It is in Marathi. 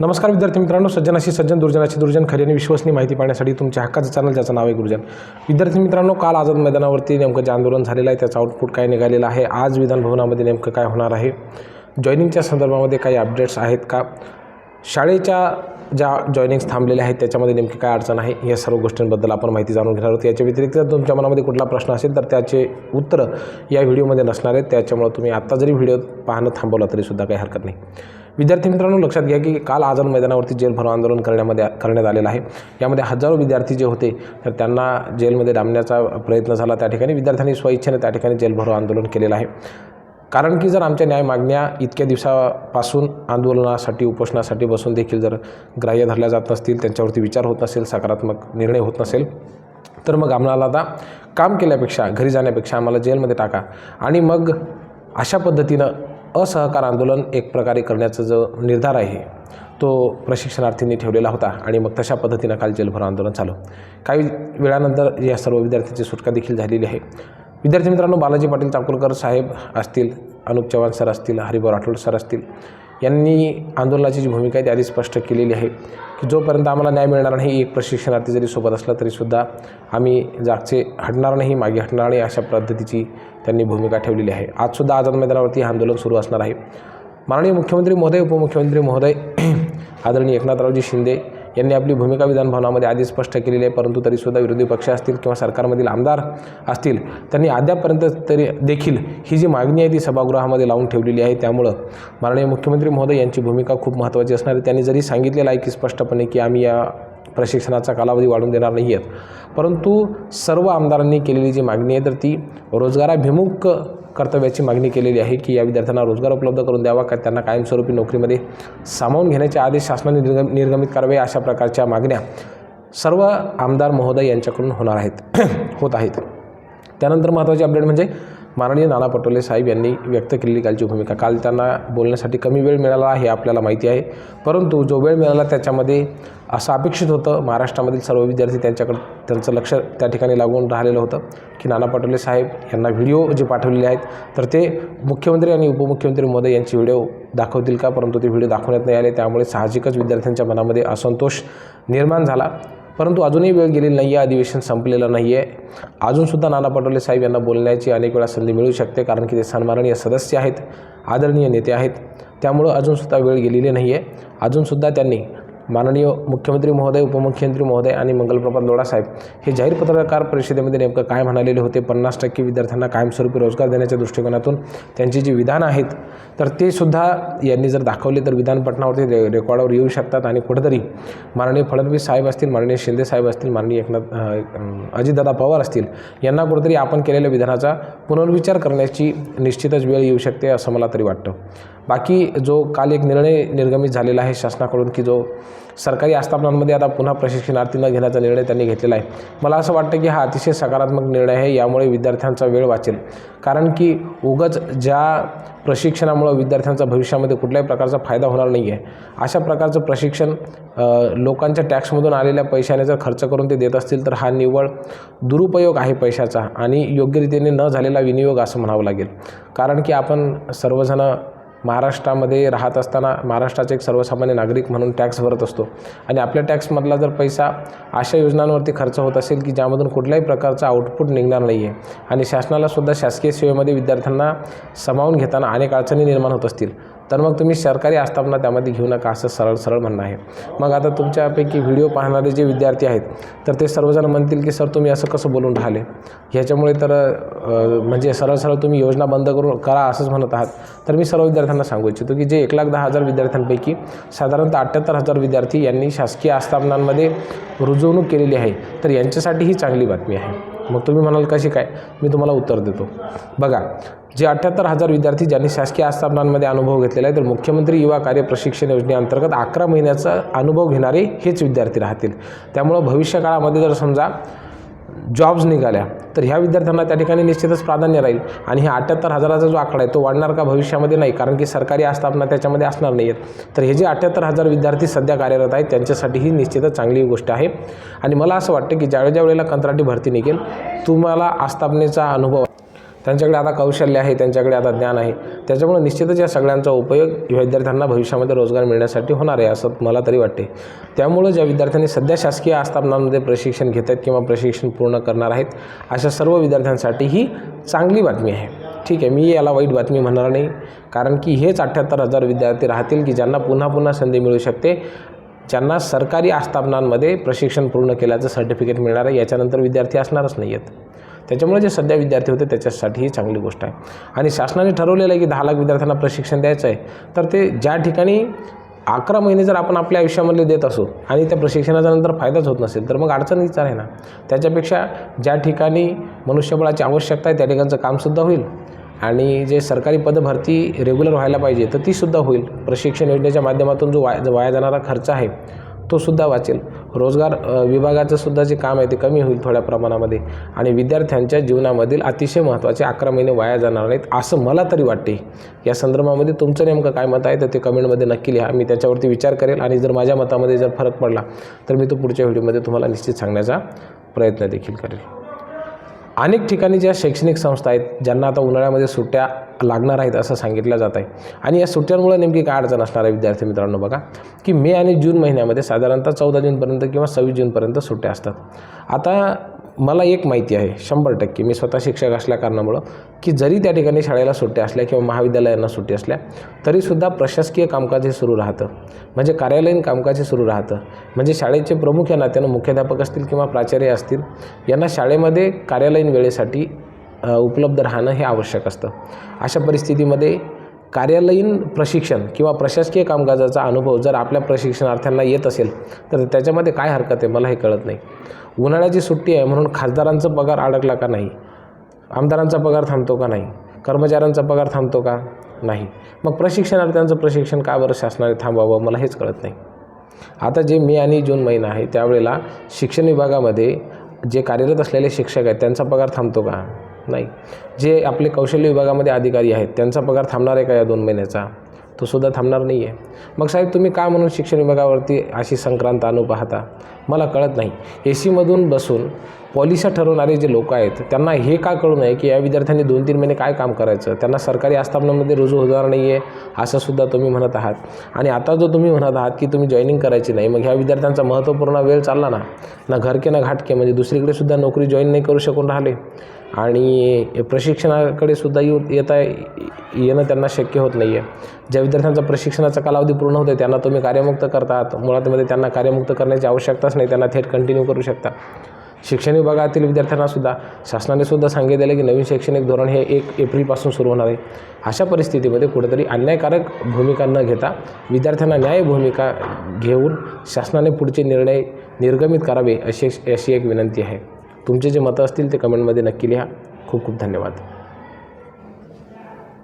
नमस्कार विद्यार्थी मित्रांनो सज्जनाशी सज्जन दुर्जनाशी दुर्जन खरी आणि विश्वसनीय माहिती पाहण्यासाठी तुमच्या हक्काचं चॅनल ज्याचं नाव आहे गुरुजन. विद्यार्थी मित्रांनो काल आझाद मैदानावरती नेमकं जे आंदोलन झालेलं आहे त्याचं आउटपुट काय निघालेलं आहे आज विधानभवनामध्ये नेमकं काय होणार आहे जॉईनिंगच्या संदर्भामध्ये काही अपडेट्स आहेत का शाळेच्या ज्या जॉईनिंग्स थांबलेल्या आहेत त्याच्यामध्ये नेमकी काय अडचण आहे या सर्व गोष्टींबद्दल आपण माहिती जाणून घेणार आहोत. याच्या व्यतिरिक्त जर तुमच्या मनामध्ये कुठला प्रश्न असेल तर त्याचे उत्तरं या व्हिडिओमध्ये नसणार आहेत. त्याच्यामुळे तुम्ही आत्ता जरी व्हिडिओ पाहणं थांबवला तरीसुद्धा काही हरकत नाही. विद्यार्थी मित्रांनो लक्षात घ्या की काल आझाद मैदानावरती जेल भरो आंदोलन करण्यामध्ये करण्यात आलेलं आहे. यामध्ये हजारो विद्यार्थी जे होते तर त्यांना जेलमध्ये डांबण्याचा प्रयत्न झाला. त्या ठिकाणी विद्यार्थ्यांनी स्वइच्छेने त्या ठिकाणी जेल भरो आंदोलन केलेलं आहे. कारण की जर आमच्या न्याय मागण्या इतक्या दिवसापासून आंदोलनासाठी उपोषणासाठी बसून देखील जर ग्राह्य धरल्या जात नसतील त्यांच्यावरती विचार होत नसेल सकारात्मक निर्णय होत नसेल तर मग आम्हाला आता काम केल्यापेक्षा घरी जाण्यापेक्षा आम्हाला जेलमध्ये टाका. आणि मग अशा पद्धतीनं असहकार आंदोलन एक प्रकारे करण्याचा जो निर्धार आहे तो प्रशिक्षणार्थींनी ठेवलेला होता आणि मग तशा पद्धतीनं काल जेलभर आंदोलन चालू. काही वेळानंतर या सर्व विद्यार्थ्यांची सुटका देखील झालेली आहे. विद्यार्थी मित्रांनो बालाजी पाटील चाकूरकर साहेब असतील अनुप चव्हाण सर असतील हरिभाऊ राठोड सर असतील यांनी आंदोलनाची जी भूमिका आहे ती आधी स्पष्ट केलेली आहे. की जोपर्यंत आम्हाला न्याय मिळणार नाही एक प्रशिक्षणार्थी जरी सोबत असला तरीसुद्धा आम्ही जागचे हटणार नाही मागे हटणार नाही अशा पद्धतीची त्यांनी भूमिका ठेवलेली आहे. आजसुद्धा आझाद मैदानावरती आंदोलन सुरू असणार आहे. माननीय मुख्यमंत्री महोदय उपमुख्यमंत्री महोदय आदरणीय एकनाथरावजी शिंदे यांनी आपली भूमिका विधानभवनामध्ये आधी स्पष्ट केलेली आहे परंतु तरीसुद्धा विरोधी पक्ष असतील किंवा सरकारमधील आमदार असतील त्यांनी अद्यापर्यंत तरी देखील ही जी मागणी आहे ती सभागृहामध्ये लावून ठेवलेली आहे. त्यामुळं माननीय मुख्यमंत्री महोदय यांची भूमिका खूप महत्त्वाची असणार आहे. त्यांनी जरी सांगितलेलं आहे की स्पष्टपणे की आम्ही या प्रशिक्षणाचा कालावधी वाढवून देणार नाही आहेत परंतु सर्व आमदारांनी केलेली जी मागणी आहे तर ती रोजगाराभिमुख कर्तव्याची मागणी केलेली आहे की या विद्यार्थ्यांना रोजगार उपलब्ध करून द्यावा का त्यांना कायमस्वरूपी नोकरीमध्ये सामावून घेण्याचे आदेश शासनाने निर्गम निर्गमित करावे अशा प्रकारच्या मागण्या सर्व आमदार महोदय यांच्याकडून होणार आहेत होत आहेत. त्यानंतर महत्त्वाची अपडेट म्हणजे माननीय नाना पटोले साहेब यांनी व्यक्त केलेली कालची भूमिका. काल त्यांना बोलण्यासाठी कमी वेळ मिळाला हे आपल्याला माहिती आहे. परंतु जो वेळ मिळाला त्याच्यामध्ये असं अपेक्षित होतं महाराष्ट्रामधील सर्व विद्यार्थी त्यांच्याकडं त्यांचं लक्ष त्या ठिकाणी लागून राहिलेलं होतं की नाना पटोले साहेब यांना व्हिडिओ जे पाठवलेले आहेत तर ते मुख्यमंत्री आणि उपमुख्यमंत्री मोदी यांचे व्हिडिओ दाखवतील का? परंतु ते व्हिडिओ दाखवण्यात नाही आले. त्यामुळे साहजिकच विद्यार्थ्यांच्या मनामध्ये असंतोष निर्माण झाला. परंतु अजूनही वेळ गेलेली नाही आहे अधिवेशन संपलेलं नाही आहे अजूनसुद्धा नाना पटोले साहेब यांना बोलण्याची अनेक वेळा संधी मिळू शकते कारण की ते सन्माननीय सदस्य आहेत आदरणीय नेते आहेत. त्यामुळं अजूनसुद्धा वेळ गेलेली नाही आहे अजूनसुद्धा त्यांनी माननीय मुख्यमंत्री महोदय उपमुख्यमंत्री महोदय आणि मंगलप्रभात लोढा साहेब हे जाहीर पत्रकार परिषदेमध्ये नेमकं काय म्हणालेले होते? पन्नास टक्के विद्यार्थ्यांना कायमस्वरूपी रोजगार देण्याच्या दृष्टिकोनातून त्यांची जी विधानं आहेत तर ते सुद्धा यांनी जर दाखवले तर विधानपटनावरती रे रेकॉर्डवर येऊ शकतात आणि कुठेतरी माननीय फडणवीस साहेब असतील माननीय शिंदे साहेब असतील माननीय एकनाथ अजितदादा पवार असतील यांना कुठेतरी आपण केलेल्या विधानाचा पुनर्विचार करण्याची निश्चितच वेळ येऊ शकते असं मला तरी वाटतं. बाकी जो काल एक निर्णय निर्गमित झालेला आहे शासनाकडून की जो सरकारी आस्थापनांमध्ये आता पुन्हा प्रशिक्षणार्थी न घेण्याचा निर्णय त्यांनी घेतलेला आहे. मला असं वाटतं की हा अतिशय सकारात्मक निर्णय आहे यामुळे विद्यार्थ्यांचा वेळ वाचेल. कारण की उगच ज्या प्रशिक्षणामुळं विद्यार्थ्यांचा भविष्यामध्ये कुठल्याही प्रकारचा फायदा होणार नाही आहे अशा प्रकारचं प्रशिक्षण लोकांच्या टॅक्समधून आलेल्या पैशाने जर खर्च करून ते देत असतील तर हा निव्वळ दुरुपयोग आहे पैशाचा आणि योग्यरीतीने न झालेला विनियोग असं म्हणावं लागेल. कारण की आपण सर्वजणं महाराष्ट्रामध्ये राहत असताना महाराष्ट्राचे एक सर्वसामान्य नागरिक म्हणून टॅक्स भरत असतो. आणि आपल्या टॅक्समधला जर पैसा अशा योजनांवरती खर्च होत असेल की ज्यामधून कुठल्याही प्रकारचा आउटपुट निघणार नाही आहे आणि शासनालासुद्धा शासकीय सेवेमध्ये विद्यार्थ्यांना सामावून घेताना अनेक अडचणी निर्माण होत असतील. तर मग तुम्ही सरकारी आस्थापना त्यामध्ये घेऊ नका असं सरळ सरळ म्हणणं आहे. मग आता तुमच्यापैकी व्हिडिओ पाहणारे जे विद्यार्थी आहेत तर ते सर्वजण म्हणतील की सर तुम्ही असं कसं बोलून राहिले? ह्याच्यामुळे तर म्हणजे सरळ सरळ तुम्ही योजना बंद करून करा असंच म्हणत आहात. तर मी सर्व विद्यार्थ्यांना सांगू इच्छितो की जे एक लाख दहा हजार विद्यार्थ्यांपैकी साधारणतः अठ्ठ्याहत्तर हजार विद्यार्थी यांनी शासकीय आस्थापनांमध्ये रुजवणूक केलेली आहे तर यांच्यासाठी ही चांगली बातमी आहे. मग तुम्ही म्हणाल कशी काय? मी तुम्हाला उत्तर देतो. बघा जे अठ्ठ्याहत्तर हजार विद्यार्थी ज्यांनी शासकीय आस्थापनांमध्ये अनुभव घेतलेला आहे तर मुख्यमंत्री युवा कार्य प्रशिक्षण योजनेअंतर्गत अकरा महिन्याचा अनुभव घेणारे हेच विद्यार्थी राहतील. त्यामुळं भविष्यकाळामध्ये जर समजा जॉब्स निघाल्या तर ह्या विद्यार्थ्यांना त्या ठिकाणी निश्चितच प्राधान्य राहील. आणि हे अठ्ठ्याहत्तर हजाराचा जो आकडा आहे तो वाढणार का भविष्यामध्ये नाही? कारण की सरकारी आस्थापना त्याच्यामध्ये असणार नाही आहेत तर हे जे अठ्ठ्याहत्तर हजार विद्यार्थी सध्या कार्यरत आहेत त्यांच्यासाठी ही निश्चितच चांगली गोष्ट आहे. आणि मला असं वाटतं की ज्यावेळेस ज्या वेळेला कंत्राटी भरती निघेल तुम्हाला आस्थापनेचा अनुभव त्यांच्याकडे आता कौशल्य आहे त्यांच्याकडे आता ज्ञान आहे. त्याच्यामुळे निश्चितच या सगळ्यांचा उपयोग विद्यार्थ्यांना भविष्यामध्ये रोजगार मिळण्यासाठी होणार आहे असं मला तरी वाटते. त्यामुळं ज्या विद्यार्थ्यांनी सध्या शासकीय आस्थापनांमध्ये प्रशिक्षण घेत आहेत किंवा प्रशिक्षण पूर्ण करणार आहेत अशा सर्व विद्यार्थ्यांसाठी ही चांगली बातमी आहे. ठीक आहे मी याला वाईट बातमी म्हणणार नाही कारण की हेच अठ्ठ्याहत्तर हजार विद्यार्थी राहतील की ज्यांना पुन्हा पुन्हा संधी मिळू शकते ज्यांना सरकारी आस्थापनांमध्ये प्रशिक्षण पूर्ण केल्याचं सर्टिफिकेट मिळणार आहे याच्यानंतर विद्यार्थी असणारच नाही आहेत त्याच्यामुळे जे सध्या विद्यार्थी होते त्याच्यासाठी ही चांगली गोष्ट आहे. आणि शासनाने ठरवलेलं आहे की दहा लाख विद्यार्थ्यांना प्रशिक्षण द्यायचं आहे. तर ते ज्या ठिकाणी अकरा महिने जर आपण आपल्या आयुष्यामधले देत असू आणि त्या प्रशिक्षणाचा नंतर फायदाच होत नसेल तर मग अडचणीच आहे ना. त्याच्यापेक्षा ज्या ठिकाणी मनुष्यबळाची आवश्यकता आहे त्या ठिकाणचं कामसुद्धा होईल. आणि जे सरकारी पदभरती रेग्युलर व्हायला पाहिजे तर तीसुद्धा होईल. प्रशिक्षण योजनेच्या माध्यमातून जो वाया वाया जाणारा खर्च आहे तो सुद्धा वाचेल. रोजगार विभागाचं सुद्धा जे काम आहे ते कमी होईल थोड्या प्रमाणामध्ये. आणि विद्यार्थ्यांच्या जीवनामधील अतिशय महत्त्वाचे अकरा महिने वाया जाणार नाहीत असं मला तरी वाटते या संदर्भामध्ये तुमचं नेमकं काय मत आहे तर ते कमेंटमध्ये नक्की लिहा. मी त्याच्यावरती विचार करेल आणि जर माझ्या मतामध्ये जर फरक पडला तर मी तो पुढच्या व्हिडिओमध्ये तुम्हाला निश्चित सांगण्याचा प्रयत्न देखील करेल. अनेक ठिकाणी ज्या शैक्षणिक संस्था आहेत ज्यांना आता उन्हाळ्यामध्ये सुट्ट्या लागणार आहेत असं सांगितलं जात आहे. आणि या सुट्ट्यांमुळे नेमकी काय अडचण असणार आहे विद्यार्थी मित्रांनो बघा की मे आणि जून महिन्यामध्ये साधारणतः चौदा जूनपर्यंत किंवा सव्वीस जूनपर्यंत सुट्ट्या असतात. आता मला एक माहिती आहे शंभर टक्के. मी स्वतः शिक्षक असल्या कारणामुळं की जरी त्या ठिकाणी शाळेला सुट्ट्या असल्या किंवा महाविद्यालयांना सुट्टी असल्या तरीसुद्धा प्रशासकीय कामकाज हे सुरू राहतं. म्हणजे कार्यालयीन कामकाज हे सुरू राहतं. म्हणजे शाळेचे प्रमुख या नात्यानं मुख्याध्यापक असतील किंवा प्राचार्य असतील यांना शाळेमध्ये कार्यालयीन वेळेसाठी उपलब्ध राहणं हे आवश्यक असतं. अशा परिस्थितीमध्ये कार्यालयीन प्रशिक्षण किंवा प्रशासकीय कामकाजाचा अनुभव जर आपल्या प्रशिक्षणार्थ्यांना येत असेल तर त्याच्यामध्ये काय हरकत आहे? मला हे कळत नाही. उन्हाळ्याची सुट्टी आहे म्हणून खासदारांचा पगार अडकला का नाही? आमदारांचा पगार थांबतो का नाही? कर्मचाऱ्यांचा पगार थांबतो का नाही? मग प्रशिक्षणार्थ्यांचं प्रशिक्षण का बरं शासनाने थांबावं? मला हेच कळत नाही. आता जे मे आणि जून महिना आहे त्यावेळेला शिक्षण विभागामध्ये जे कार्यरत असलेले शिक्षक आहेत त्यांचा पगार थांबतो का? नाही. जे आपले कौशल्य विभागामध्ये अधिकारी आहेत त्यांचा पगार थांबणार आहे का या दोन महिन्याचा? तो सुद्धा थांबणार नाही आहे मग साहेब तुम्ही का म्हणून शिक्षण विभागावरती अशी संक्रांत आणू पाहता? मला कळत नाही. ए सीमधून बसून पॉलिसा ठरवणारे जे लोक आहेत त्यांना हे का कळू नये की या विद्यार्थ्यांनी दोन तीन महिने काय काम करायचं? त्यांना सरकारी आस्थापनामध्ये रुजू होणार नाही आहे असंसुद्धा तुम्ही म्हणत आहात. आणि आता जो तुम्ही म्हणत आहात की तुम्ही जॉईनिंग करायची नाही मग ह्या विद्यार्थ्यांचा महत्त्वपूर्ण वेळ चालला ना? ना घरके ना घाटके म्हणजे दुसरीकडे सुद्धा नोकरी जॉईन नाही करू शकून राहिले. आणि प्रशिक्षणाकडे सुद्धा येऊ येता येणं त्यांना शक्य होत नाही आहे ज्या विद्यार्थ्यांचा प्रशिक्षणाचा कालावधी पूर्ण होतो त्यांना तुम्ही कार्यमुक्त करतात. मुळातमध्ये त्यांना कार्यमुक्त करण्याची आवश्यकताच नाही त्यांना थेट कंटिन्यू करू शकता. शिक्षण विभागातील विद्यार्थ्यांनासुद्धा शासनाने सुद्धा सांगितलेलं की नवीन शैक्षणिक धोरण हे एक एप्रिलपासून सुरू होणार आहे. अशा परिस्थितीमध्ये कुठेतरी अन्यायकारक भूमिका न घेता विद्यार्थ्यांना न्याय भूमिका घेऊन शासनाने पुढचे निर्णय निर्गमित करावे अशी अशी एक विनंती आहे. तुमचे जे मतं असतील ते कमेंटमध्ये नक्की लिहा. खूप खूप धन्यवाद.